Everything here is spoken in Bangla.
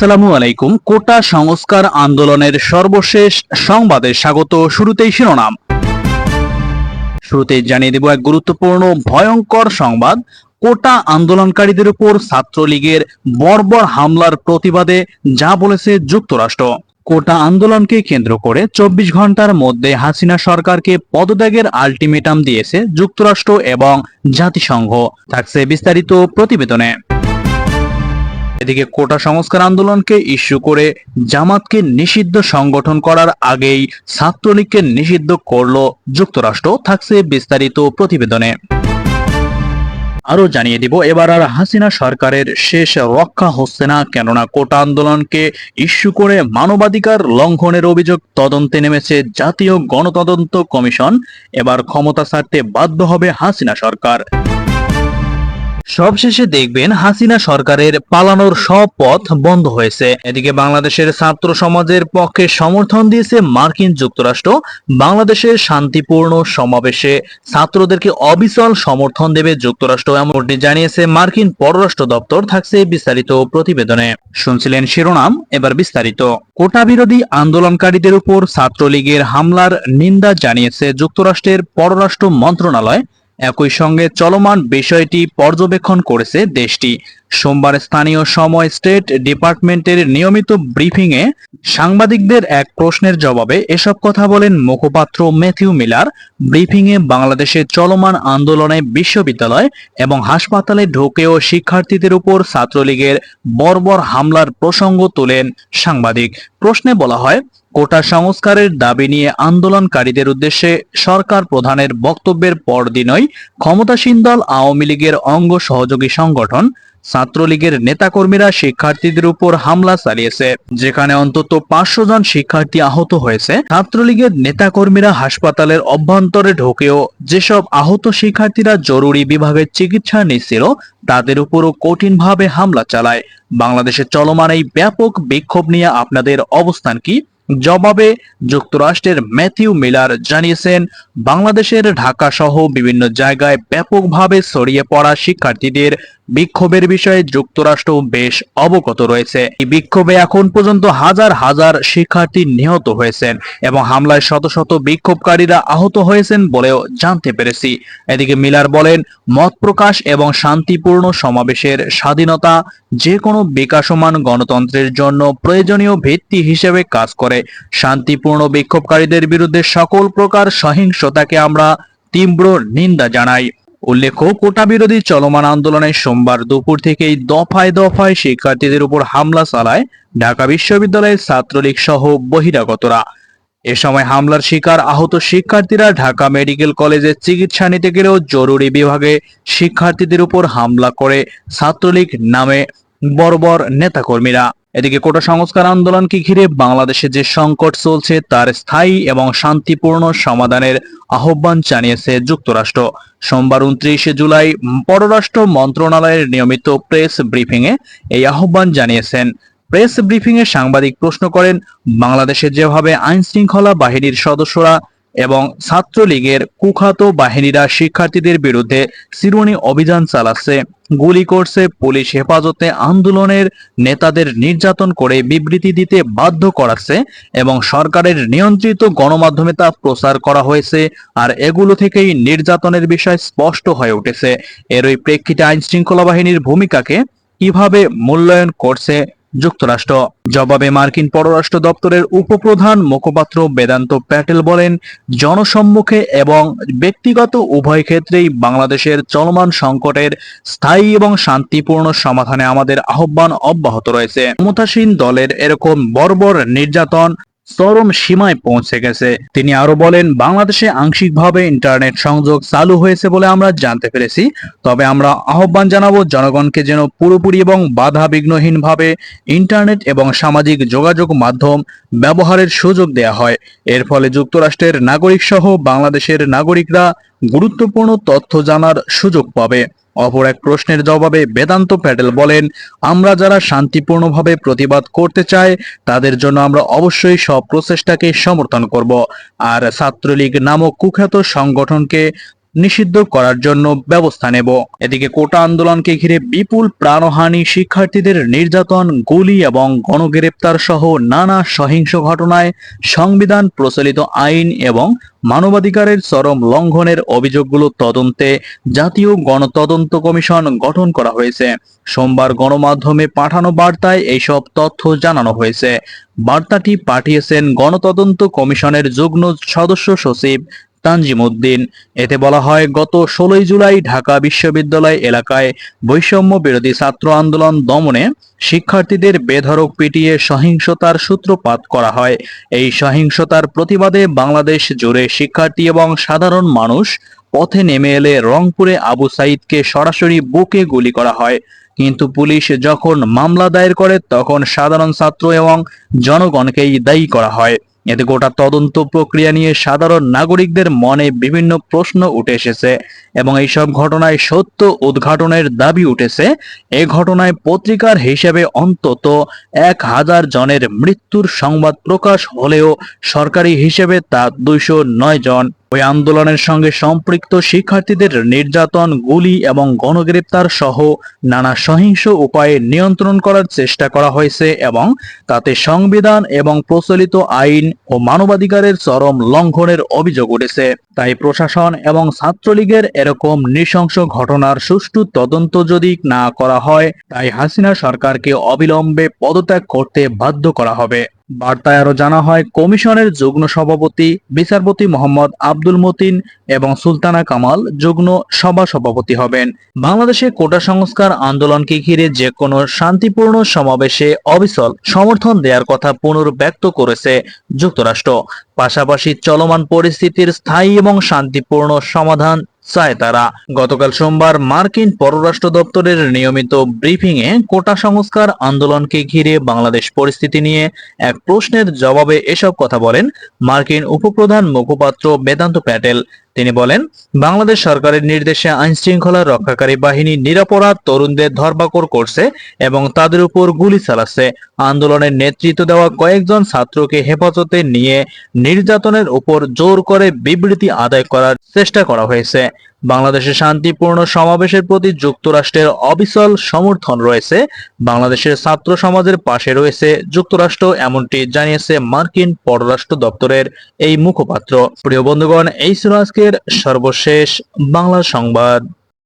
আসসালামু আলাইকুম। কোটা সংস্কার আন্দোলনের সর্বশেষ সংবাদে স্বাগত শুরুতেই শিরোনাম। শুরুতেই জানিয়ে দেব এক গুরুত্বপূর্ণ, ভয়ঙ্কর সংবাদ। কোটা আন্দোলনকারীদের উপর ছাত্রলীগের বর্বর হামলার প্রতিবাদে যা বলেছে যুক্তরাষ্ট্র। কোটা আন্দোলনকে কেন্দ্র করে চব্বিশ ঘণ্টার মধ্যে হাসিনা সরকারকে পদত্যাগের আলটিমেটাম দিয়েছে যুক্তরাষ্ট্র এবং জাতিসংঘ। থাকছে বিস্তারিত প্রতিবেদনে। এদিকে কোটা সংস্কার আন্দোলনকে ইস্যু করে জামাতকে নিষিদ্ধ সংগঠন করার আগেই ছাত্রলীগকে নিষিদ্ধ করল যুক্তরাষ্ট্র, থাকছে বিস্তারিত প্রতিবেদনে। আরও জানিয়ে দিব, এবার আর হাসিনা সরকারের শেষ রক্ষা হচ্ছে না, কেননা কোটা আন্দোলনকে ইস্যু করে মানবাধিকার লঙ্ঘনের অভিযোগ তদন্তে নেমেছে জাতীয় গণতদন্ত কমিশন। এবার ক্ষমতা ছাড়তে বাধ্য হবে হাসিনা সরকার। সবশেষে দেখবেন হাসিনা সরকারের পালানোর সব পথ বন্ধ হয়েছে। এদিকে বাংলাদেশের ছাত্র সমাজের পক্ষে সমর্থন দিয়েছে মার্কিন যুক্তরাষ্ট্র বাংলাদেশের শান্তিপূর্ণ সমাবেশে। ছাত্রদেরকে অবিচল সমর্থন দেবে যুক্তরাষ্ট্র, এমনটি জানিয়েছে মার্কিন পররাষ্ট্র দপ্তর, থাকছে বিস্তারিত প্রতিবেদনে। শুনছিলেন শিরোনাম, এবার বিস্তারিত। কোটা বিরোধী আন্দোলনকারীদের উপর ছাত্রলীগের হামলার নিন্দা জানিয়েছে যুক্তরাষ্ট্রের পররাষ্ট্র মন্ত্রণালয়। একই সঙ্গে চলমান বিষয়টি পর্যবেক্ষণ করেছে দেশটি। সোমবার স্থানীয় সময় স্টেট ডিপার্টমেন্টের নিয়মিত ব্রিফিংয়ে সাংবাদিকদের এক প্রশ্নের জবাবে এসব কথা বলেন মুখপাত্র ম্যাথিউ মিলার। ব্রিফিংয়ে বাংলাদেশের চলমান আন্দোলনে বিশ্ববিদ্যালয় এবং হাসপাতালে ঢুকেও শিক্ষার্থীদের উপর ছাত্রলীগের বর্বর হামলার প্রসঙ্গ তোলেন সাংবাদিক। প্রশ্নে বলা হয় কোটা সংস্কারের দাবি নিয়ে আন্দোলনকারীদের উদ্দেশ্যে সরকার প্রধানের বক্তব্যের পরদিনই ক্ষমতাসীন দল আওয়ামী লীগের অঙ্গ সহযোগী সংগঠন, ছাত্রলীগের নেতাকর্মীরা শিক্ষার্থীদের উপর হামলা চালিয়েছে। যেখানে অন্তত পাঁচশো জন শিক্ষার্থী আহত হয়েছে। ছাত্রলীগের নেতাকর্মীরা হাসপাতালের অভ্যন্তরে ঢোকেও যেসব আহত শিক্ষার্থীরা জরুরি বিভাগে চিকিৎসা নিচ্ছিল, তাদের উপরও কঠিনভাবে হামলা চালায়। বাংলাদেশে চলমান এই ব্যাপক বিক্ষোভ নিয়ে আপনাদের অবস্থান কি? জবাবে যুক্তরাষ্ট্রের ম্যাথিউ মিলার জানিয়েছেন, বাংলাদেশের ঢাকা সহ বিভিন্ন জায়গায় ব্যাপকভাবে ছড়িয়ে পড়া শিক্ষার্থীদের বিক্ষোভের বিষয়ে যুক্তরাষ্ট্র বেশ অবগত রয়েছে। এই বিক্ষোভে এখন পর্যন্ত হাজার হাজার শিক্ষার্থী নিহত হয়েছেন এবং হামলায় শত শত বিক্ষোভকারীরা আহত হয়েছেন বলেও জানতে পেরেছি। এদিকে মিলার বলেন, মত প্রকাশ এবং শান্তিপূর্ণ সমাবেশের স্বাধীনতা যে কোনো বিকাশমান গণতন্ত্রের জন্য প্রয়োজনীয় ভিত্তি হিসেবে কাজ করে শান্তিপূর্ণ বিক্ষোভকারীদের বিরুদ্ধে সকল প্রকার সহিংসতাকে আমরা তীব্র নিন্দা জানাই। উল্লেখ্য কোটা বিরোধী চলমান আন্দোলনে সোমবার দুপুর থেকেই দফায় দফায় শিক্ষার্থীদের উপর হামলা চালায় ঢাকা বিশ্ববিদ্যালয়ের ছাত্রলীগ সহ বহিরাগতরা। এ সময় হামলার শিকার আহত শিক্ষার্থীরা ঢাকা মেডিকেল কলেজে চিকিৎসা নিতে গেলেও জরুরি বিভাগে শিক্ষার্থীদের উপর হামলা করে ছাত্রলীগ নামে বর্বর নেতাকর্মীরা। এদিকে কোটা সংস্কার আন্দোলনকে ঘিরে বাংলাদেশে যে সংকট চলছে তার স্থায়ী এবং শান্তিপূর্ণ সমাধানের আহ্বান জানিয়েছে যুক্তরাষ্ট্র। সোমবার উনত্রিশে জুলাই পররাষ্ট্র মন্ত্রণালয়ের নিয়মিত প্রেস ব্রিফিংয়ে এই আহ্বান জানিয়েছেন। প্রেস ব্রিফিংয়ে সাংবাদিক প্রশ্ন করেন, বাংলাদেশে যেভাবে আইন শৃঙ্খলা বাহিনীর সদস্যরা এবং ছাত্রলীগের কুখ্যাত বাহিনীরা শিক্ষার্থীদের বিরুদ্ধে সিরুনি অভিযান চালাচ্ছে। গুলি করছে পুলিশ হেফাজতে আন্দোলনের নেতাদের নির্যাতন করে বিবৃতি দিতে বাধ্য করাচ্ছে এবং সরকারের নিয়ন্ত্রিত গণমাধ্যমে তা প্রচার করা হয়েছে আর এগুলো থেকেই নির্যাতনের বিষয় স্পষ্ট হয়ে উঠেছে। এরই প্রেক্ষিতে আইন শৃঙ্খলা বাহিনীর ভূমিকাকে কীভাবে মূল্যায়ন করছে যুক্তরাষ্ট্র। জবাবে মার্কিন পররাষ্ট্র দপ্তরের উপপ্রধান মুখপাত্র বেদান্ত প্যাটেল বলেন, জনসম্মুখে এবং ব্যক্তিগত উভয় ক্ষেত্রেই বাংলাদেশের চলমান সংকটের স্থায়ী এবং শান্তিপূর্ণ সমাধানে আমাদের আহ্বান অব্যাহত রয়েছে। ক্ষমতাসীন দলের এরকম বর্বর নির্যাতন চরম সীমায় পৌঁছে গেছে। তিনি আরও বলেন, বাংলাদেশে আংশিকভাবে ইন্টারনেট সংযোগ চালু হয়েছে বলে আমরা জানতে পেরেছি। তবে আমরা আহ্বান জানাব, জনগণকে যেন পুরোপুরি এবং বাধা বিঘ্নহীনভাবে ইন্টারনেট এবং সামাজিক যোগাযোগ মাধ্যম ব্যবহারের সুযোগ দেয়া হয়। এর ফলে যুক্তরাষ্ট্রের নাগরিক সহ বাংলাদেশের নাগরিকরা গুরুত্বপূর্ণ তথ্য জানার সুযোগ পাবে। অপর এক প্রশ্নের জবাবে বেদান্ত প্যাটেল বলেন, আমরা যারা শান্তিপূর্ণভাবে প্রতিবাদ করতে চাই, তাদের জন্য আমরা অবশ্যই সব প্রচেষ্টাকে সমর্থন করব। আর ছাত্রলীগ নামক কুখ্যাত সংগঠনকে নিষিদ্ধ করার জন্য ব্যবস্থা নেব। এদিকে কোটা আন্দোলনকে ঘিরে বিপুল প্রাণহানি, শিক্ষার্থীদের নির্যাতন, গুলি এবং গণগ্রেপ্তার সহ নানা সহিংস ঘটনায় সংবিধান প্রচলিত আইন এবং মানবাধিকারের চরম লঙ্ঘনের অভিযোগগুলো তদন্তে জাতীয় গণতদন্ত কমিশন গঠন করা হয়েছে। সোমবার গণমাধ্যমে পাঠানো বার্তায় এইসব তথ্য জানানো হয়েছে। বার্তাটি পাঠিয়েছেন গণতদন্ত কমিশনের যুগ্ম সদস্য সচিব তানজিম উদ্দিন এতে বলা হয়, গত ষোলোই জুলাই ঢাকা বিশ্ববিদ্যালয় এলাকায় বৈষম্য বিরোধী ছাত্র আন্দোলন দমনে শিক্ষার্থীদের বেধড়ক পিটিয়ে সহিংসতার সূত্রপাত করা হয়। এই সহিংসতার প্রতিবাদে বাংলাদেশ জুড়ে শিক্ষার্থী এবং সাধারণ মানুষ পথে নেমে এলে রংপুরে আবু সাইদকে সরাসরি বুকে গুলি করা হয়। কিন্তু পুলিশ যখন মামলা দায়ের করে, তখন সাধারণ ছাত্র এবং জনগণকেই দায়ী করা হয়। এতে গোটা তদন্ত প্রক্রিয়া নিয়ে সাধারণ নাগরিকদের মনে বিভিন্ন প্রশ্ন উঠে এসেছে এবং এইসব ঘটনায় সত্য উদ্ঘাটনের দাবি উঠেছে। এ ঘটনায় পত্রিকার হিসেবে অন্তত এক হাজার জনের মৃত্যুর সংবাদ প্রকাশ হলেও সরকারি হিসেবে তা দুইশো নয় জন ওই আন্দোলনের সঙ্গে সম্পৃক্ত শিক্ষার্থীদের নির্যাতন, গুলি এবং গণগ্রেপ্তার সহ নানা সহিংস উপায়ে নিয়ন্ত্রণ করার চেষ্টা করা হয়েছে এবং তাতে সংবিধান এবং প্রচলিত আইন ও মানবাধিকারের চরম লঙ্ঘনের অভিযোগ উঠেছে। তাই প্রশাসন এবং ছাত্রলীগের এরকম নৃশংস ঘটনার সুষ্ঠু তদন্ত যদি না করা হয়, তাই হাসিনা সরকারকে অবিলম্বে পদত্যাগ করতে বাধ্য করা হবে। বার্তায় আরও জানা হয়, কমিশনের যুগ্ম সভাপতি বিচারপতি মোহাম্মদ আব্দুল মতিন এবং সুলতানা কামাল যুগ্ম সভা সভাপতি হবেন। বাংলাদেশে কোটা সংস্কার আন্দোলনকে ঘিরে যে কোনো শান্তিপূর্ণ সমাবেশে অবিচল সমর্থন দেওয়ার কথা পুনর্ব্যক্ত করেছে যুক্তরাষ্ট্র। পাশাপাশি চলমান পরিস্থিতির স্থায়ী এবং শান্তিপূর্ণ সমাধান চায় তারা। গতকাল সোমবার মার্কিন পররাষ্ট্র দপ্তরের নিয়মিত ব্রিফিং এ কোটা সংস্কার আন্দোলনকে ঘিরে বাংলাদেশ পরিস্থিতি নিয়ে এক প্রশ্নের জবাবে এসব কথা বলেন মার্কিন উপপ্রধান মুখপাত্র বেদান্ত প্যাটেল। তিনি বলেন, বাংলাদেশ সরকারের নির্দেশে আইন শৃঙ্খলা রক্ষাকারী বাহিনী নিরাপরাধ তরুণদের ধরপাকড় করছে এবং তাদের উপর গুলি চালাচ্ছে। আন্দোলনের নেতৃত্ব দেওয়া কয়েকজন ছাত্রকে হেফাজতে নিয়ে নির্যাতনের উপর জোর করে বিবৃতি আদায় করার চেষ্টা করা হয়েছে। বাংলাদেশের শান্তিপূর্ণ সমাবেশের প্রতি যুক্তরাষ্ট্রের অবিচল সমর্থন রয়েছে। বাংলাদেশের ছাত্র সমাজের পাশে রয়েছে যুক্তরাষ্ট্র, এমনটি জানিয়েছে মার্কিন পররাষ্ট্র দপ্তরের এই মুখপাত্র। প্রিয় বন্ধুগণ, এই ছিল আজকের সর্বশেষ বাংলা সংবাদ।